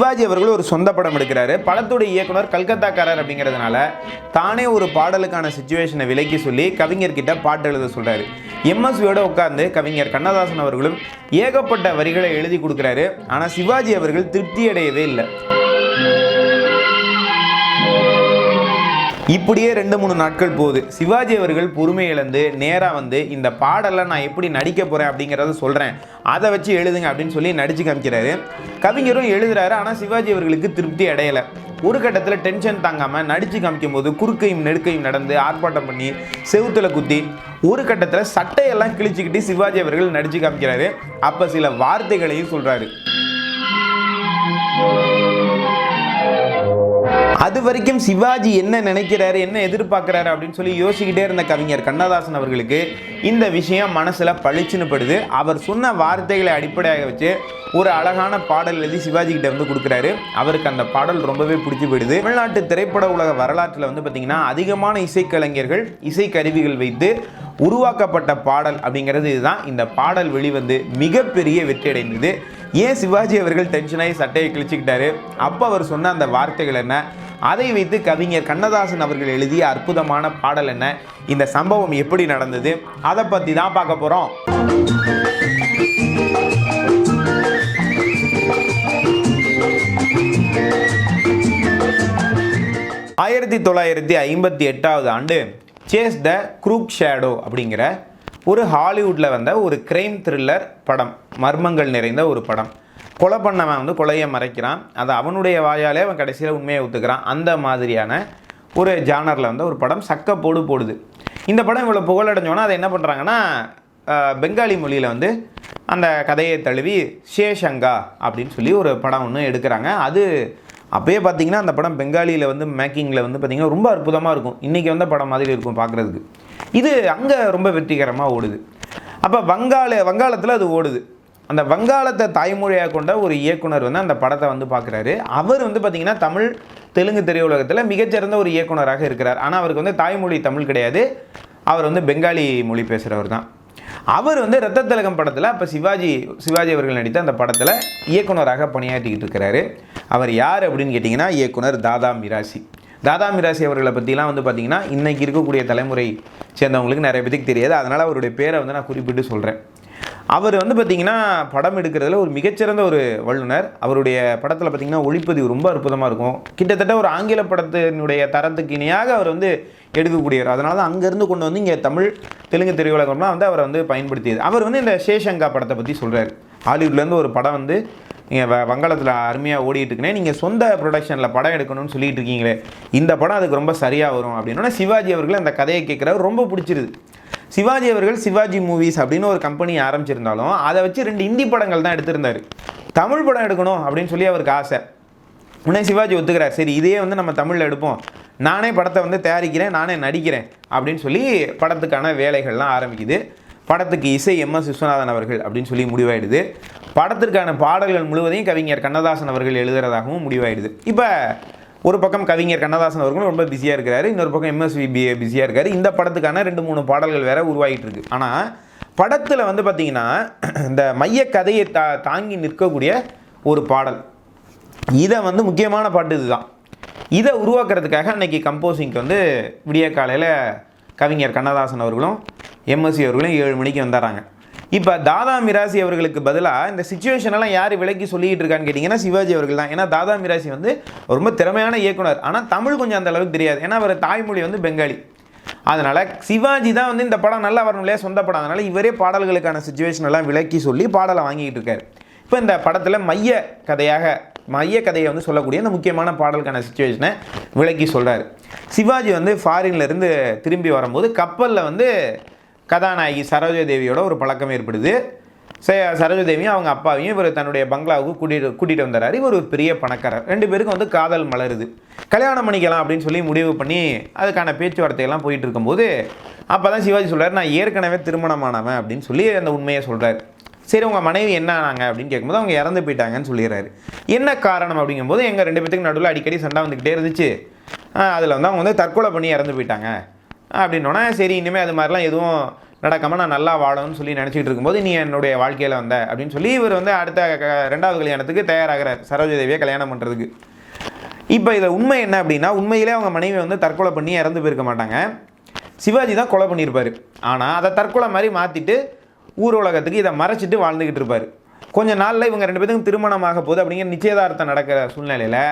சிவாஜி அவர்கள் ஒரு சொந்த படம் எடுக்கிறாரு. படத்துடைய இயக்குனர் கல்கத்தாக்காரர் அப்படிங்கிறதுனால தானே ஒரு பாடலுக்கான சுச்சுவேஷனை விலக்கி சொல்லி கவிஞர்கிட்ட பாட்டு எழுத சொல்கிறாரு எம்எஸ்வியோட உட்கார்ந்து கவிஞர் கண்ணதாசன் அவர்களும் ஏகப்பட்ட வரிகளை எழுதி கொடுக்குறாரு. ஆனால் சிவாஜி அவர்கள் திருப்தி அடையவே இல்லை. இப்படியே ரெண்டு மூணு நாட்கள் போகுது. சிவாஜி அவர்கள் பொறுமை இழந்து நேராக வந்து இந்த பாடலை நான் எப்படி நடிக்க போகிறேன் அப்படிங்கிறத சொல்கிறேன் அதை வச்சு எழுதுங்க அப்படின்னு சொல்லி நடித்து காமிக்கிறாரு. கவிஞரும் எழுதுறாரு ஆனால் சிவாஜி அவர்களுக்கு திருப்தி அடையலை. ஒரு கட்டத்தில் டென்ஷன் தாங்காமல் நடித்து காமிக்கும் போது குறுக்கையும் நெடுக்கையும் நடந்து ஆர்ப்பாட்டம் பண்ணி செவுத்துல குத்தி ஒரு கட்டத்தில் சட்டையெல்லாம் கிழிச்சுக்கிட்டு சிவாஜி அவர்கள் நடித்து காமிக்கிறாரு. அப்போ சில வார்த்தைகளையும் சொல்கிறாரு அது வரைக்கும் சிவாஜி என்ன நினைக்கிறாரு என்ன எதிர்பார்க்குறாரு அப்படின்னு சொல்லி யோசிக்கிட்டே இருந்த கவிஞர் கண்ணதாசன் அவர்களுக்கு இந்த விஷயம் மனசில் பளிச்சுன்னு படுது. அவர் சொன்ன வார்த்தைகளை அடிப்படையாக வச்சு ஒரு அழகான பாடல் எழுதி சிவாஜி கிட்ட வந்து கொடுக்குறாரு. அவருக்கு அந்த பாடல் ரொம்பவே பிடிச்சி போயிடுது. தமிழ்நாட்டு திரைப்பட உலக வரலாற்றில் வந்து பார்த்திங்கன்னா அதிகமான இசைக்கலைஞர்கள் இசைக்கருவிகள் வைத்து உருவாக்கப்பட்ட பாடல் அப்படிங்கிறது இதுதான். இந்த பாடல் வெளிவந்து மிகப்பெரிய வெற்றி அடைந்தது. ஏன் சிவாஜி அவர்கள் டென்ஷனாகி சட்டையை கிழிச்சிக்கிட்டாரு? அப்போ அவர் சொன்ன அந்த வார்த்தைகள் என்ன? அதை வைத்து கவிஞர் கண்ணதாசன் அவர்கள் எழுதிய அற்புதமான பாடல் என்ன? இந்த சம்பவம் எப்படி நடந்தது? அதை பற்றி தான் பார்க்க போகிறோம் ஆயிரத்தி தொள்ளாயிரத்தி ஐம்பத்தி எட்டாவது ஆண்டு சேஸ் த குரூக் ஷேடோ அப்படிங்கிற ஒரு ஹாலிவுட்டில் வந்த ஒரு கிரைம் த்ரில்லர் படம் மர்மங்கள் நிறைந்த ஒரு படம். கொலை பண்ணவன் வந்து கொலையை மறைக்கிறான். அதை அவனுடைய வாயாலே அவன் கடைசியில் உண்மையை ஒத்துக்கிறான். அந்த மாதிரியான ஒரு ஜானரில் வந்து ஒரு படம் சக்கப்போடு போடுது. இந்த படம் இவ்வளோ புகழடைஞ்சோன்னா அதை என்ன பண்ணுறாங்கன்னா பெங்காலி மொழியில் வந்து அந்த கதையை தழுவி ஷேஷங்கா அப்படின்னு சொல்லி ஒரு படம் ஒன்று எடுக்கிறாங்க. அது அப்போயே பார்த்தீங்கன்னா அந்த படம் பெங்காலியில் வந்து மேக்கிங்கில் வந்து பார்த்திங்கன்னா ரொம்ப அற்புதமாக இருக்கும். இன்றைக்கி வந்த படம் மாதிரி இருக்கும் பார்க்குறதுக்கு இது அங்கே ரொம்ப வெற்றிகரமாக ஓடுது. அப்போ வங்காள வங்காளத்தில் அது ஓடுது. அந்த வங்காளத்தை தாய்மொழியாக கொண்ட ஒரு இயக்குனர் வந்து அந்த படத்தை வந்து பார்க்குறாரு. அவர் வந்து பார்த்திங்கன்னா தமிழ் தெலுங்கு திரையுலகத்தில் மிகச்சிறந்த ஒரு இயக்குனராக இருக்கிறார். ஆனால் அவருக்கு வந்து தாய்மொழி தமிழ் கிடையாது. அவர் வந்து பெங்காலி மொழி பேசுகிறவர் தான். அவர் வந்து ரத்த திலகம் படத்தில் அப்போ சிவாஜி சிவாஜி அவர்கள் நடித்த அந்த படத்தில் இயக்குனராக பணியாற்றிக்கிட்டு இருக்கிறாரு. அவர் யார் அப்படின்னு கேட்டிங்கன்னா இயக்குனர் தாதா மிராசி. தாதா மிராசி அவர்களை பற்றிலாம் வந்து பார்த்திங்கன்னா இன்றைக்கி இருக்கக்கூடிய தலைமுறை சேர்ந்தவங்களுக்கு நிறைய பேருக்கு தெரியாது. அதனால் அவருடைய பேரை வந்து நான் குறிப்பிட்டு சொல்கிறேன் அவர் வந்து பார்த்திங்கன்னா படம் எடுக்கிறதுல ஒரு மிகச்சிறந்த ஒரு வல்லுனர் அவருடைய படத்தில் பார்த்திங்கன்னா ஒளிப்பதிவு ரொம்ப அற்புதமாக இருக்கும். கிட்டத்தட்ட ஒரு ஆங்கில படத்தினுடைய தரத்துக்கு இணையாக அவர் வந்து எடுக்கக்கூடியவர். அதனால தான் அங்கேருந்து கொண்டு வந்து இங்கே தமிழ் தெலுங்கு திரையுலகம்லாம் வந்து அவரை வந்து பயன்படுத்தியது. அவர் வந்து இந்த சேஷங்கா படத்தை பற்றி சொல்கிறார் ஹாலிவுட்லேருந்து ஒரு படம் வந்து நீங்கள் வ வங்காளத்தில் அருமையாக ஓடிட்டுருக்குனே நீங்கள் சொந்த ப்ரொடக்ஷனில் படம் எடுக்கணும்னு சொல்லிட்டு இருக்கீங்களே இந்த படம் அதுக்கு ரொம்ப சரியாக வரும் அப்படின்னா சிவாஜி அவர்கள் அந்த கதையை கேட்குறவர் ரொம்ப பிடிச்சிருது. சிவாஜி அவர்கள் சிவாஜி மூவிஸ் அப்படின்னு ஒரு கம்பெனி ஆரம்பிச்சிருந்தாலும் அதை வச்சு ரெண்டு இந்தி படங்கள் தான் எடுத்திருந்தார். தமிழ் படம் எடுக்கணும் அப்படின்னு சொல்லி அவருக்கு ஆசை. உடனே சிவாஜி ஒத்துக்கிறார். சரி இதையே வந்து நம்ம தமிழில் எடுப்போம். நானே படத்தை வந்து தயாரிக்கிறேன் நானே நடிக்கிறேன் அப்படின்னு சொல்லி படத்துக்கான வேலைகள்லாம் ஆரம்பிக்குது. படத்துக்கு இசை எம் எஸ் விஸ்வநாதன் அவர்கள் அப்படின்னு சொல்லி முடிவாயிடுது. படத்திற்கான பாடல்கள் முழுவதையும் கவிஞர் கண்ணதாசன் அவர்கள் எழுதுறதாகவும் முடிவாயிடுது. இப்போ ஒரு பக்கம் கவிஞர் கண்ணதாசன் அவர்களும் ரொம்ப பிஸியாக இருக்கிறாரு இன்னொரு பக்கம் எம்எஸ்வி பிஸியாக இருக்காரு. இந்த படத்துக்கான ரெண்டு மூணு பாடல்கள் வேற உருவாகிட்டு இருக்கு. ஆனால் படத்தில் வந்து பார்த்தீங்கன்னா இந்த மைய கதையை தா தாங்கி நிற்கக்கூடிய ஒரு பாடல். இதை வந்து முக்கியமான பாட்டு இதுதான். இதை உருவாக்குறதுக்காக அன்னைக்கு கம்போசிங்க்கு வந்து விடிய காலையில் கவிஞர் கண்ணதாசன் அவர்களும் எம்எஸ்சி அவர்களும் ஏழு மணிக்கு வந்துடுறாங்க. இப்போ தாதா மிராசி அவர்களுக்கு பதிலாக இந்த சுச்சுவேஷனெல்லாம் யார் விலக்கி சொல்லிகிட்டு இருக்கான்னு கேட்டிங்கன்னா சிவாஜி அவர்கள் தான். ஏன்னா தாதா மிராசி வந்து ரொம்ப திறமையான இயக்குனர். ஆனால் தமிழ் கொஞ்சம் அந்த அளவுக்கு தெரியாது. ஏன்னா அவர் தாய்மொழி வந்து பெங்காலி. அதனால் சிவாஜி தான் வந்து இந்த படம் நல்லா வரணும் இல்லையா சொந்த படம். அதனால் இவரே பாடல்களுக்கான சுச்சுவேஷன் எல்லாம் விலக்கி சொல்லி பாடலை வாங்கிட்டு இருக்காரு. இப்போ இந்த படத்தில் மைய கதையாக மைய கதையை வந்து சொல்லக்கூடிய அந்த முக்கியமான பாடலுக்கான சுச்சுவேஷனை விளக்கி சொல்கிறார் சிவாஜி வந்து ஃபாரின்லேருந்து திரும்பி வரும்போது கப்பலில் வந்து கதாநாயகி சரோஜா தேவியோட ஒரு பழக்கம் ஏற்படுது. ச- சரோஜா தேவியும் அவங்க அப்பாவையும் இவர் தன்னுடைய பங்களாவுக்கு கூட்டிட்டு கூட்டிகிட்டு வந்துடுறாரு. இவர் ஒரு பெரிய பணக்காரர். ரெண்டு பேருக்கும் வந்து காதல் மலருது. கல்யாணம் பண்ணிக்கலாம் அப்படின்னு சொல்லி முடிவு பண்ணி அதுக்கான பேச்சுவார்த்தையெல்லாம் போயிட்டு இருக்கும்போது அப்போ தான் சிவாஜி சொல்கிறார் நான் ஏற்கனவே திருமணமானவன் அப்படின்னு சொல்லி அந்த உண்மையை சொல்கிறார் சரி உங்கள் மனைவி என்ன ஆனாங்க அப்படின்னு கேட்கும்போது அவங்க இறந்து போயிட்டாங்கன்னு சொல்லிடுறாரு. என்ன காரணம் அப்படிங்கும்போது எங்கள் ரெண்டு பேத்துக்கு நடுவில் அடிக்கடி சண்டை வந்துக்கிட்டே இருந்துச்சு. அதில் வந்து அவங்க வந்து தற்கொலை பண்ணி இறந்து போயிட்டாங்க. அப்படின்னோடனே சரி இனிமேல் அது மாதிரிலாம் எதுவும் நடக்காமல் நான் நல்லா வாழணும்னு சொல்லி நினச்சிக்கிட்டு இருக்கும்போது நீ என்னுடைய வாழ்க்கையில் வந்த? அப்படின்னு சொல்லி இவர் வந்து அடுத்த க- ரெண்டாவது கல்யாணத்துக்கு தயாராகிறார் சரோஜ தேவியை கல்யாணம் பண்ணுறதுக்கு இப்போ இதில் உண்மை என்ன அப்படின்னா உண்மையிலே அவங்க மனைவி வந்து தற்கொலை பண்ணி இறந்து போயிருக்க மாட்டாங்க. சிவாஜி தான் கொலை பண்ணியிருப்பார். ஆனால் அதை தற்கொலை மாதிரி மாற்றிட்டு ஊர் உலகத்துக்கு இதை மறைச்சிட்டு வாழ்ந்துக்கிட்டு இருப்பார். கொஞ்ச நாளில் இவங்க ரெண்டு பேருக்கும் திருமணமாக போகுது அப்படிங்கிற நிச்சயதார்த்தம் நடக்கிற சூழ்நிலையில்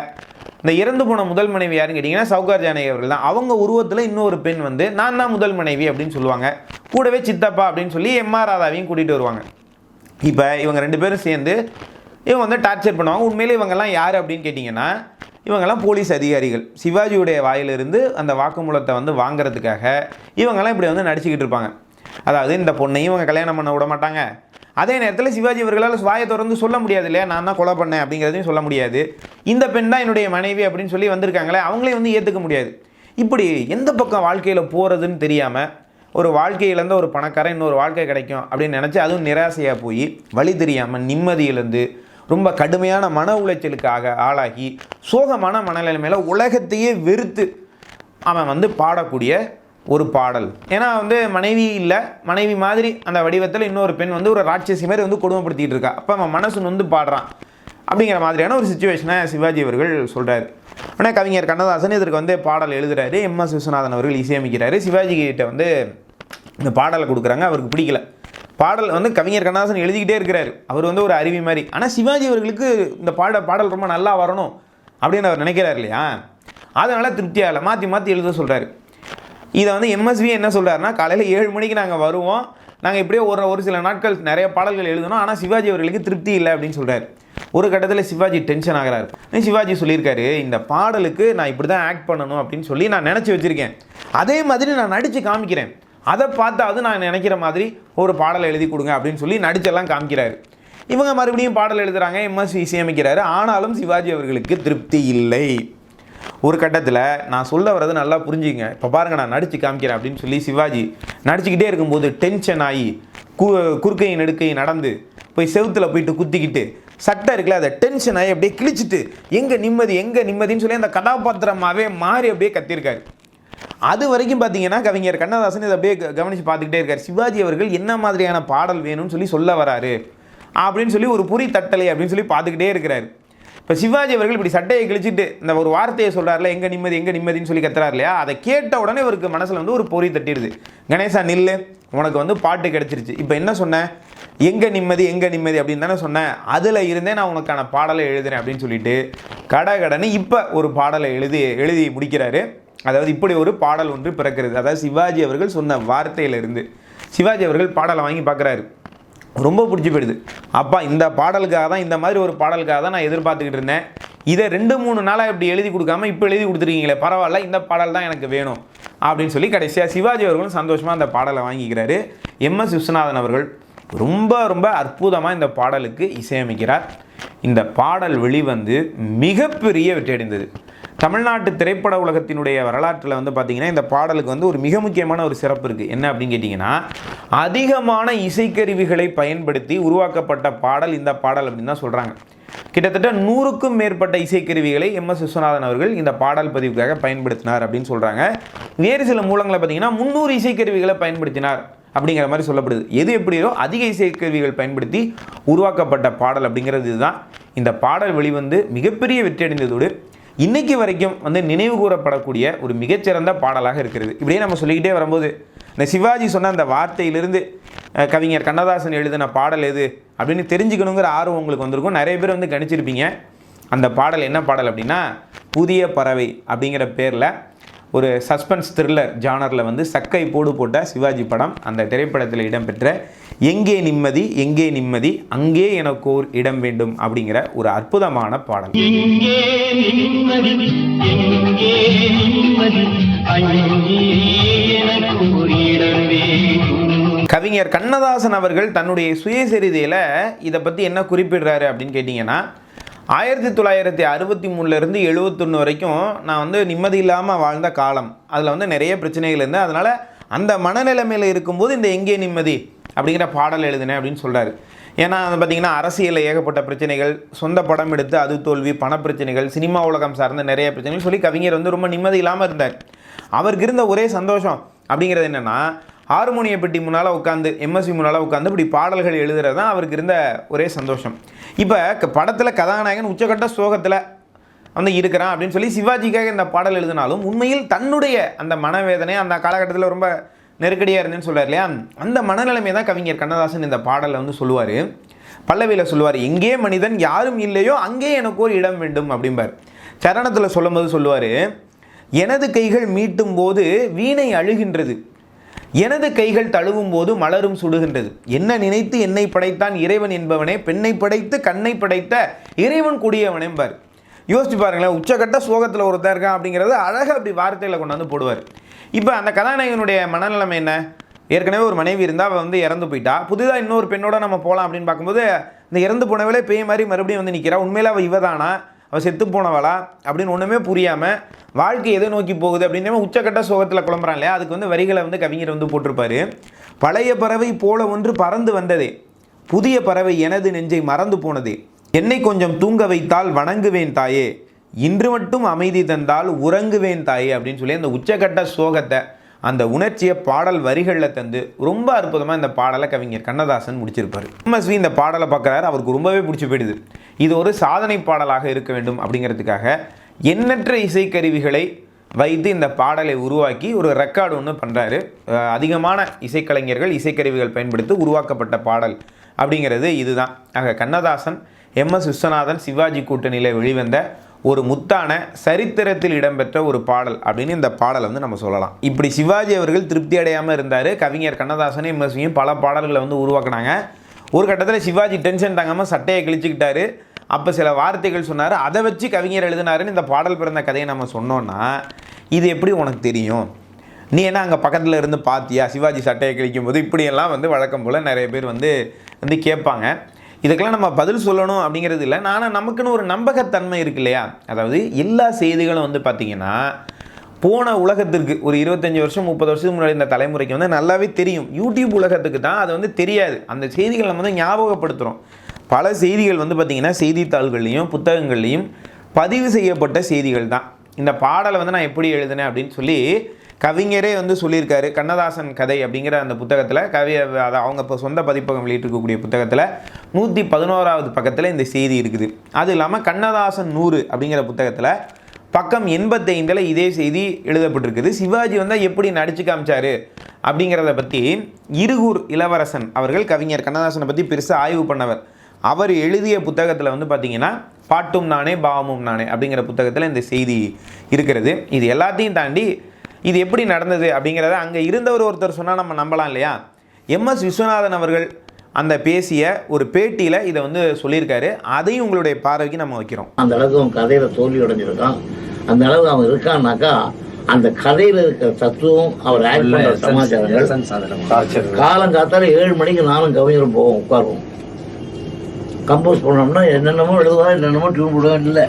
இந்த இறந்து போன முதல் மனைவி யாருன்னு கேட்டிங்கன்னா சவுகார் ஜானகி அவர்கள் தான். அவங்க உருவத்தில் இன்னொரு பெண் வந்து நான் தான் முதல் மனைவி அப்படின்னு சொல்லுவாங்க. கூடவே சித்தப்பா அப்படின்னு சொல்லி எம்ஆர் ராதாவையும் கூட்டிகிட்டு வருவாங்க. இப்போ இவங்க ரெண்டு பேரும் சேர்ந்து இவங்க வந்து டார்ச்சர் பண்ணுவாங்க. உண்மையிலே இவங்கெல்லாம் யார் அப்படின்னு கேட்டிங்கன்னா இவங்கெல்லாம் போலீஸ் அதிகாரிகள். சிவாஜியுடைய வாயிலிருந்து அந்த வாக்குமூலத்தை வந்து வாங்குறதுக்காக இவங்கெல்லாம் இப்படி வந்து நடிச்சுக்கிட்டு இருப்பாங்க. அதாவது இந்த பொண்ணையும் இவங்க கல்யாணம் பண்ண விட மாட்டாங்க. அதே நேரத்தில் சிவாஜி அவர்களால் வாயை திறந்து சொல்ல முடியாது இல்லையா நான் தான் கொலை பண்ணேன் அப்படிங்கிறதையும் சொல்ல முடியாது. இந்த பெண் தான் என்னுடைய மனைவி அப்படின்னு சொல்லி வந்திருக்காங்களே அவங்களையும் வந்து ஏற்றுக்க முடியாது. இப்படி எந்த பக்கம் வாழ்க்கையில் போகிறதுன்னு தெரியாமல் ஒரு வாழ்க்கையிலேருந்து ஒரு பணக்காரன் இன்னொரு வாழ்க்கை கிடைக்கும் அப்படின்னு நினச்சி அதுவும் நிராசையாக போய் வழி தெரியாமல் நிம்மதியிலேருந்து ரொம்ப கடுமையான மன உளைச்சலுக்காக ஆளாகி சோகமான மனநிலைமையில் உலகத்தையே வெறுத்து அவன் வந்து பாடக்கூடிய ஒரு பாடல். ஏன்னா வந்து மனைவி இல்லை மனைவி மாதிரி அந்த வடிவத்தில் இன்னொரு பெண் வந்து ஒரு ராட்சசி மாதிரி வந்து கொடுமைப்படுத்திகிட்டு இருக்கா. அப்போ அவன் மனசு நொந்து பாடுறான். அப்படிங்கிற மாதிரியான ஒரு சுச்சுவேஷனை சிவாஜி அவர்கள் சொல்கிறாரு ஆனால் கவிஞர் கண்ணதாசன் இதற்கு வந்து பாடல் எழுதுறாரு. எம் எஸ் விஸ்வநாதன் அவர்கள் இசையமைக்கிறாரு. சிவாஜி கிட்ட வந்து இந்த பாடலை கொடுக்குறாங்க. அவருக்கு பிடிக்கல. பாடல் வந்து கவிஞர் கண்ணதாசன் எழுதிக்கிட்டே இருக்கிறாரு. அவர் வந்து ஒரு அருவி மாதிரி. ஆனால் சிவாஜி அவர்களுக்கு இந்த பாட பாடல் ரொம்ப நல்லா வரணும் அப்படின்னு அவர் நினைக்கிறார் இல்லையா? அதனால் திருப்தியாக இல்லை. மாற்றி மாற்றி எழுத சொல்கிறாரு இதை வந்து எம்எஸ்வி என்ன சொல்கிறாருன்னா காலையில் ஏழு மணிக்கு நாங்கள் வருவோம். நாங்கள் இப்படியே ஒரு ஒரு சில நாட்கள் நிறைய பாடல்கள் எழுதணும் ஆனால் சிவாஜி அவர்களுக்கு திருப்தி இல்லை அப்படின்னு சொல்கிறார் ஒரு கட்டத்தில் சிவாஜி டென்ஷன் ஆகிறாரு. சிவாஜி சொல்லியிருக்காரு இந்த பாடலுக்கு நான் இப்படி தான் ஆக்ட் பண்ணணும் அப்படின்னு சொல்லி நான் நினச்சி வச்சுருக்கேன். அதே மாதிரி நான் நடித்து காமிக்கிறேன். அதை பார்த்தாவது நான் நினைக்கிற மாதிரி ஒரு பாடலை எழுதி கொடுங்க அப்படின்னு சொல்லி நடிச்செல்லாம் காமிக்கிறாரு. இவங்க மறுபடியும் பாடல் எழுதுகிறாங்க எம்எஸ்வி இசையமைக்கிறாரு. ஆனாலும் சிவாஜி அவர்களுக்கு திருப்தி இல்லை. ஒரு கட்டத்தில் நான் சொல்ல வர்றது நல்லா புரிஞ்சுங்க இப்போ பாருங்கள் நான் நடித்து காமிக்கிறேன் அப்படின்னு சொல்லி சிவாஜி நடிச்சுக்கிட்டே இருக்கும்போது டென்ஷன் ஆகி கு குறுக்கையும் நெடுக்கையும் நடந்து போய் செவுத்துல போயிட்டு குத்திக்கிட்டு சட்டை இருக்குல்ல அதை டென்ஷன் ஆகி அப்படியே கிழிச்சிட்டு எங்கே நிம்மதி எங்கே நிம்மதின்னு சொல்லி அந்த கதாபாத்திரமாகவே மாறி அப்படியே கத்திருக்காரு. அது வரைக்கும் பார்த்தீங்கன்னா கவிஞர் கண்ணதாசன் இதை அப்படியே க- பார்த்துக்கிட்டே இருக்கார். சிவாஜி அவர்கள் என்ன மாதிரியான பாடல் வேணும்னு சொல்லி சொல்ல வராரு அப்படின்னு சொல்லி ஒரு புரி தட்டலை அப்படின்னு சொல்லி பார்த்துக்கிட்டே இருக்கிறாரு. இப்போ சிவாஜி அவர்கள் இப்படி சட்டையை கிழிச்சிட்டு இந்த ஒரு வார்த்தையை சொல்கிறார்ல எங்கே நிம்மதி எங்கே நிம்மதின்னு சொல்லி கத்துறாரு இல்லையா? அதை கேட்ட உடனே இவருக்கு மனசில் வந்து ஒரு பொறி தட்டிடுது. கணேசா நில்லு உனக்கு வந்து பாட்டு கிடச்சிருச்சு. இப்போ என்ன சொன்னேன் எங்கே நிம்மதி எங்கே நிம்மதி அப்படின்னு தானே சொன்னேன் அதில் இருந்தே நான் உனக்கான பாடலை எழுதுறேன் அப்படின்னு சொல்லிட்டு கடகடன்னு இப்போ ஒரு பாடலை எழுதி எழுதி முடிக்கிறாரு. அதாவது இப்படி ஒரு பாடல் ஒன்று பிறக்கிறது. அதாவது சிவாஜி அவர்கள் சொன்ன வார்த்தையிலிருந்து. சிவாஜி அவர்கள் பாடலை வாங்கி பார்க்குறாரு. ரொம்ப பிடிச்சி போயிடுது. அப்பா இந்த பாடலுக்காக தான் இந்த மாதிரி ஒரு பாடலுக்காக தான் நான் எதிர்பார்த்துக்கிட்டு இருந்தேன். இதை ரெண்டு மூணு நாளாக இப்படி எழுதி கொடுக்காம இப்போ எழுதி கொடுத்துருக்கீங்களே பரவாயில்ல இந்த பாடல் தான் எனக்கு வேணும் அப்படின்னு சொல்லி கடைசியாக சிவாஜி அவர்களும் சந்தோஷமாக அந்த பாடலை வாங்கிக்கிறாரு. எம்எஸ் விஸ்வநாதன் அவர்கள் ரொம்ப ரொம்ப அற்புதமாக இந்த பாடலுக்கு இசையமைக்கிறார். இந்த பாடல் வெளிவந்து மிகப்பெரிய வெற்றி அடைந்தது. தமிழ்நாட்டு திரைப்பட உலகத்தினுடைய வரலாற்றில் வந்து பார்த்தீங்கன்னா இந்த பாடலுக்கு வந்து ஒரு மிக முக்கியமான ஒரு சிறப்பு இருக்குது என்ன அப்படின்னு கேட்டிங்கன்னா அதிகமான இசைக்கருவிகளை பயன்படுத்தி உருவாக்கப்பட்ட பாடல் இந்த பாடல் அப்படின்னு தான் சொல்கிறாங்க கிட்டத்தட்ட நூறுக்கும் மேற்பட்ட இசைக்கருவிகளை எம் எஸ் விஸ்வநாதன் அவர்கள் இந்த பாடல் பதிவுக்காக பயன்படுத்தினார் அப்படின்னு சொல்கிறாங்க வேறு சில மூலங்களை பார்த்தீங்கன்னா முந்நூறு இசைக்கருவிகளை பயன்படுத்தினார் அப்படிங்கிற மாதிரி சொல்லப்படுது. எது எப்படியோ அதிக இசைக்கருவிகள் பயன்படுத்தி உருவாக்கப்பட்ட பாடல் அப்படிங்கிறது இதுதான். இந்த பாடல் வெளிவந்து மிகப்பெரிய வெற்றி அடைந்ததோடு இன்னைக்கு வரைக்கும் வந்து நினைவு கூறப்படக்கூடிய ஒரு மிகச்சிறந்த பாடலாக இருக்கிறது. இப்படியே நம்ம சொல்லிக்கிட்டே வரும்போது இந்த சிவாஜி சொன்ன அந்த வார்த்தையிலிருந்து கவிஞர் கண்ணதாசன் எழுதின பாடல் எது அப்படின்னு தெரிஞ்சுக்கணுங்கிற ஆர்வம் உங்களுக்கு வந்திருக்கும். நிறைய பேர் வந்து கணிச்சிருப்பீங்க. அந்த பாடல் என்ன பாடல் அப்படின்னா புதிய பறவை அப்படிங்கிற பேரில் ஒரு சஸ்பென்ஸ் த்ரில்லர் ஜானரில் வந்து சக்கை போடு போட்ட சிவாஜி படம் அந்த திரைப்படத்தில் இடம்பெற்ற எங்கே நிம்மதி எங்கே நிம்மதி அங்கே எனக்கோர் இடம் வேண்டும் அப்படிங்கிற ஒரு அற்புதமான பாடல். எனக்கு ஒரு கவிஞர் கண்ணதாசன் அவர்கள் தன்னுடைய சுயசரிதையில் இதை பற்றி என்ன குறிப்பிடுறாரு அப்படின்னு கேட்டிங்கன்னா ஆயிரத்தி தொள்ளாயிரத்தி அறுபத்தி மூணுலேருந்து எழுபத்தொன்று வரைக்கும் நான் வந்து நிம்மதி இல்லாமல் வாழ்ந்த காலம். அதில் வந்து நிறைய பிரச்சனைகள் இருந்தது. அதனால் அந்த மனநிலைமையில் இருக்கும்போது இந்த எங்கே நிம்மதி அப்படிங்கிற பாடல் எழுதினேன் அப்படின்னு சொல்கிறாரு ஏன்னா வந்து பார்த்திங்கன்னா அரசியலில் ஏகப்பட்ட பிரச்சனைகள் சொந்த படம் எடுத்து அது தோல்வி பணப்பிரச்சனைகள் சினிமா உலகம் சார்ந்த நிறைய பிரச்சனைகள் சொல்லி கவிஞர் வந்து ரொம்ப நிம்மதி இல்லாமல் இருந்தார். அவருக்கு இருந்த ஒரே சந்தோஷம் அப்படிங்கிறது என்னென்னா ஹார்மோனிய பெட்டி முன்னால் உட்காந்து எம்எஸ்வி முன்னால் உட்காந்து இப்படி பாடல்கள் எழுதுறது தான் அவருக்கு இருந்த ஒரே சந்தோஷம். இப்போ படத்தில் கதாநாயகன் உச்சக்கட்ட சோகத்தில் வந்து இருக்கிறான் அப்படின்னு சொல்லி சிவாஜிக்காக இந்த பாடல் எழுதினாலும் உண்மையில் தன்னுடைய அந்த மனவேதனை அந்த காலகட்டத்தில் ரொம்ப நெருக்கடியாக இருந்தேன்னு சொல்றார் இல்லையா? அந்த மனநிலைமை தான் கவிஞர் கண்ணதாசன் இந்த பாடலில் வந்து சொல்லுவார். பல்லவியில் சொல்லுவார் எங்கே மனிதன் யாரும் இல்லையோ அங்கே எனக்கு ஒரு இடம் வேண்டும் அப்படிம்பார். சரணத்தில் சொல்லும்போது சொல்லுவார் எனது கைகள் மீட்டும் போது வீணை அழுகின்றது. எனது கைகள் தழுவும் போது மலரும் சுடுகின்றது. என்ன நினைத்து என்னை படைத்தான் இறைவன் என்பவனே பெண்ணை படைத்து கண்ணை படைத்த இறைவன் கூடியவனேம்பார் யோசிச்சு பாருங்களேன் உச்சக்கட்ட சோகத்தில் ஒருத்தர் இருக்கான் அப்படிங்கிறது அழகாக அப்படி வார்த்தைகளை கொண்டாந்து போடுவார். இப்போ அந்த கதாநாயகனுடைய மனநிலைமை என்ன? ஏற்கனவே ஒரு மனைவி இருந்தால் அவள் வந்து இறந்து போயிட்டா. புதிதாக இன்னொரு பெண்ணோட நம்ம போகலாம் அப்படின்னு பார்க்கும்போது இந்த இறந்து போனவளே பேய் மாதிரி மறுபடியும் வந்து நிற்கிறா உண்மையில அவள் இவதானா? அவள் செத்து போனவளா? அப்படின்னு ஒன்றுமே புரியாமல் வாழ்க்கை எதை நோக்கி போகுது அப்படின்னு உச்சக்கட்ட சோகத்தில் குழம்புறான் இல்லையா? அதுக்கு வந்து வரிகளை வந்து கவிஞர் வந்து போட்டிருப்பாரு. பழைய பறவை போல ஒன்று பறந்து வந்ததே புதிய பறவை எனது நெஞ்சை மறந்து போனது. என்னை கொஞ்சம் தூங்க வைத்தால் வணங்குவேன் தாயே இன்று மட்டும் அமைதி தந்தால் உறங்குவேன் தாயே அப்படின்னு சொல்லி அந்த உச்சக்கட்ட சோகத்தை அந்த உணர்ச்சியை பாடல் வரிகளில் தந்து ரொம்ப அற்புதமாக இந்த பாடலை கவிஞர் கண்ணதாசன் முடிச்சிருப்பார். எம்எஸ்வி இந்த பாடலை பார்க்குறாரு அவருக்கு ரொம்பவே பிடிச்சி போயிடுது. இது ஒரு சாதனை பாடலாக இருக்க வேண்டும் அப்படிங்கிறதுக்காக எண்ணற்ற இசைக்கருவிகளை வைத்து இந்த பாடலை உருவாக்கி ஒரு ரெக்கார்டு ஒன்று பண்ணுறாரு அதிகமான இசைக்கலைஞர்கள் இசைக்கருவிகள் பயன்படுத்தி உருவாக்கப்பட்ட பாடல் அப்படிங்கிறது இதுதான். ஆக கண்ணதாசன் எம். எஸ். விஸ்வநாதன் சிவாஜி கூட்டணியில் வெளிவந்த ஒரு முத்தான சரித்திரத்தில் இடம்பெற்ற ஒரு பாடல் அப்படின்னு இந்த பாடலை வந்து நம்ம சொல்லலாம். இப்படி சிவாஜி அவர்கள் திருப்தி அடையாமல் இருந்தார். கவிஞர் கண்ணதாசன் எம்எஸ்வியும் பல பாடல்களை வந்து உருவாக்குனாங்க. ஒரு கட்டத்தில் சிவாஜி டென்ஷன் தாங்காமல் சட்டையை கிழிச்சிக்கிட்டாரு. அப்போ சில வார்த்தைகள் சொன்னார். அதை வச்சு கவிஞர் எழுதினாருன்னு இந்த பாடல் பிறந்த கதையை நம்ம சொன்னோன்னா இது எப்படி உனக்கு தெரியும்? நீ என்ன அங்கே பக்கத்தில் இருந்து பார்த்தியா சிவாஜி சட்டையை கிழிக்கும் போது இப்படியெல்லாம் வந்து வழக்கம் போல் நிறைய பேர் வந்து வந்து கேட்பாங்க. இதுக்கெல்லாம் நம்ம பதில் சொல்லணும் அப்படிங்கிறது இல்லை. ஆனால் நமக்குன்னு ஒரு நம்பகத்தன்மை இருக்கு இல்லையா? அதாவது எல்லா செய்திகளும் வந்து பார்த்திங்கன்னா போன உலகத்திற்கு ஒரு இருபத்தஞ்சி வருஷம் முப்பது வருஷத்துக்கு முன்னாடி இந்த தலைமுறைக்கு வந்து நல்லாவே தெரியும். யூடியூப் உலகத்துக்கு தான் அது வந்து தெரியாது. அந்த செய்திகளை நம்ம வந்து ஞாபகப்படுத்துகிறோம் பல செய்திகள் வந்து பார்த்திங்கன்னா செய்தித்தாள்கள்லையும் புத்தகங்கள்லேயும் பதிவு செய்யப்பட்ட செய்திகள் தான் இந்த பாடலை வந்து நான் எப்படி எழுதினேன் அப்படின்னு சொல்லி கவிஞரே வந்து சொல்லியிருக்காரு. கண்ணதாசன் கதை அப்படிங்கிற அந்த புத்தகத்தில் கவி அதை அவங்க இப்போ சொந்த பதிப்பகம் வெளியிட்டிருக்கக்கூடிய புத்தகத்தில் நூற்றி பதினோராவது பக்கத்தில் இந்த செய்தி இருக்குது. அது இல்லாமல் கண்ணதாசன் நூறு அப்படிங்கிற புத்தகத்தில் பக்கம் எண்பத்தைந்தில் இதே செய்தி எழுதப்பட்டிருக்குது. சிவாஜி வந்து எப்படி நடிச்சு காமிச்சாரு அப்படிங்கிறத பற்றி இருகூர் இளவரசன் அவர்கள் கவிஞர் கண்ணதாசனை பற்றி பெருசாக ஆய்வு பண்ணவர். அவர் எழுதிய புத்தகத்தில் வந்து பார்த்தீங்கன்னா பாட்டும் நானே பாவமும் நானே அப்படிங்கிற புத்தகத்தில் இந்த செய்தி இருக்கிறது. இது எல்லாத்தையும் தாண்டி இது எப்படி நடந்தது அப்படிங்கிறத அங்கே இருந்தவர் ஒருத்தர் சொன்னால் நம்ம நம்பலாம் இல்லையா? எம்எஸ் விஸ்வநாதன் அவர்கள் அந்த பேசிய ஒரு பேட்டியில் இதை வந்து சொல்லியிருக்காரு. அதையும் உங்களுடைய பார்வைக்கு நம்ம வைக்கிறோம். அந்த அளவுக்கு அவன் கதையில தோல்வி அடைஞ்சிருக்கான். அந்த அளவுக்கு அவன் இருக்கான்னாக்கா அந்த கதையில இருக்கிற தத்துவம் அவர் ஆக்ட் பண்ற சமாச்சாரங்கள் காலம் காத்தால ஏழு மணிக்கு நானும் கவிஞரும் போவோம் உட்காருவோம். கம்போஸ் பண்ணோம்னா என்னென்னமோ எழுதுவார் என்னென்னமோ டியூன் போடுவார் இல்லை.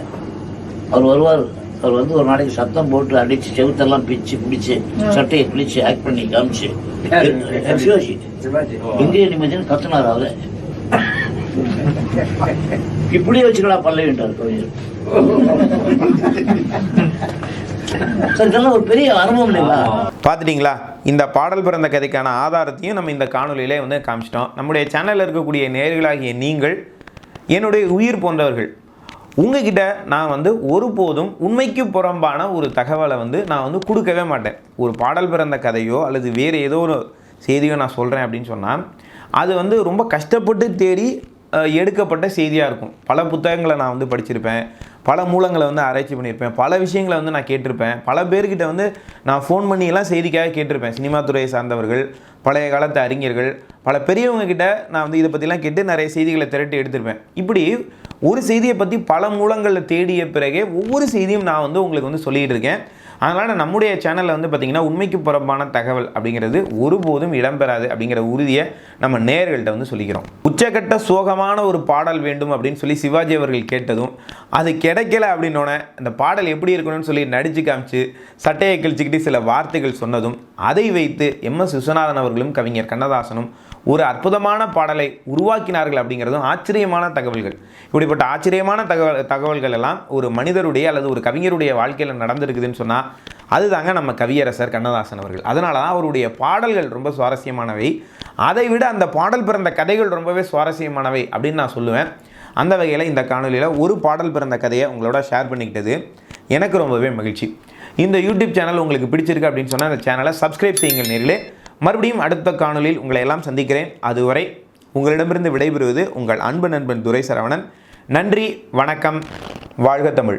அவர் வருவார். அவர் வந்து ஒரு நாளைக்கு சத்தம் போட்டு அடிச்சு செவுத்தெல்லாம் பிச்சு பிடிச்சு சட்டையை பிடிச்சு ஆக்ட் பண்ணி காமிச்சு. சிவாஜி. இந்திய நிம்மதினு கத்துனார் அவரு. இப்படியே வச்சுக்கலாம் பல்லவின்றார் கவிஞர் சார் இதெல்லாம் ஒரு பெரிய அனுபவம் இல்லைங்களா? பார்த்துட்டிங்களா? இந்த பாடல் பிறந்த கதைக்கான ஆதாரத்தையும் நம்ம இந்த காணொலியிலே வந்து காமிச்சிட்டோம். நம்முடைய சேனலில் இருக்கக்கூடிய நேர்களாகிய நீங்கள் என்னுடைய உயிர் போன்றவர்கள். உங்ககிட்ட நான் வந்து ஒருபோதும் உண்மைக்கு புறம்பான ஒரு தகவலை வந்து நான் வந்து கொடுக்கவே மாட்டேன். ஒரு பாடல் பிறந்த கதையோ அல்லது வேறு ஏதோ ஒரு செய்தியோ நான் சொல்கிறேன் அப்படின்னு சொன்னால் அது வந்து ரொம்ப கஷ்டப்பட்டு தேடி எடுக்கப்பட்ட செய்தியாக இருக்கும். பல புத்தகங்களை நான் வந்து படிச்சிருப்பேன். பல மூலங்களை வந்து ஆராய்ச்சி பண்ணியிருப்பேன். பல விஷயங்களை வந்து நான் கேட்டிருப்பேன். பல பேர்கிட்ட வந்து நான் ஃபோன் பண்ணியெல்லாம் செய்திக்காக கேட்டிருப்பேன். சினிமா துறையை சார்ந்தவர்கள் பழைய காலத்து அறிஞர்கள் பல பெரியவங்க கிட்ட நான் வந்து இதை பற்றிலாம் கேட்டு நிறைய செய்திகளை திரட்டி எடுத்திருப்பேன். இப்படி ஒரு செய்தியை பற்றி பல மூலங்களில் தேடிய பிறகே ஒவ்வொரு செய்தியும் நான் வந்து உங்களுக்கு வந்து சொல்லிகிட்டு இருக்கேன். அதனால் நம்முடைய சேனலில் வந்து பார்த்திங்கன்னா உண்மைக்கு புறம்பான தகவல் அப்படிங்கிறது ஒருபோதும் இடம்பெறாது அப்படிங்கிற உறுதியை நம்ம நேர்கள்ட்ட வந்து சொல்லிக்கிறோம். உச்சக்கட்ட சோகமான ஒரு பாடல் வேண்டும் அப்படின்னு சொல்லி சிவாஜி அவர்கள் கேட்டதும் அது கிடைக்கல அப்படின்னோடனே அந்த பாடல் எப்படி இருக்கணும்னு சொல்லி நடிச்சு காமிச்சு சட்டையை கிழிச்சிக்கிட்டு சில வார்த்தைகள் சொன்னதும் அதை வைத்து எம் எஸ் விஸ்வநாதன் அவர்களும் கவிஞர் கண்ணதாசனும் ஒரு அற்புதமான பாடலை உருவாக்கினார்கள் அப்படிங்கிறதும் ஆச்சரியமான தகவல்கள். இப்படிப்பட்ட ஆச்சரியமான தகவல் தகவல்கள் எல்லாம் ஒரு மனிதருடைய அல்லது ஒரு கவிஞருடைய வாழ்க்கையில் நடந்திருக்குதுன்னு சொன்னால் அதுதாங்க நம்ம கவியரசர் கண்ணதாசன் அவர்கள். அதனால தான் அவருடைய பாடல்கள் ரொம்ப சுவாரஸ்யமானவை. அதை விட அந்த பாடல் பிறந்த கதைகள் ரொம்பவே சுவாரஸ்யமானவை அப்படின்னு நான் சொல்லுவேன். அந்த வகையில் இந்த காணொலியில் ஒரு பாடல் பிறந்த கதையை உங்களோட ஷேர் பண்ணிக்கிட்டது எனக்கு ரொம்பவே மகிழ்ச்சி. இந்த யூடியூப் சேனல் உங்களுக்கு பிடிச்சிருக்கு அப்படின்னு சொன்னால் அந்த சேனலை சப்ஸ்கிரைப் செய்யுங்கள் நேரிலே மறுபடியும் அடுத்த காணொலியில் உங்களை எல்லாம் சந்திக்கிறேன். அதுவரை உங்களிடமிருந்து விடைபெறுவது உங்கள் அன்பு நண்பன் துரை சரவணன் நன்றி வணக்கம் வாழ்க தமிழ்.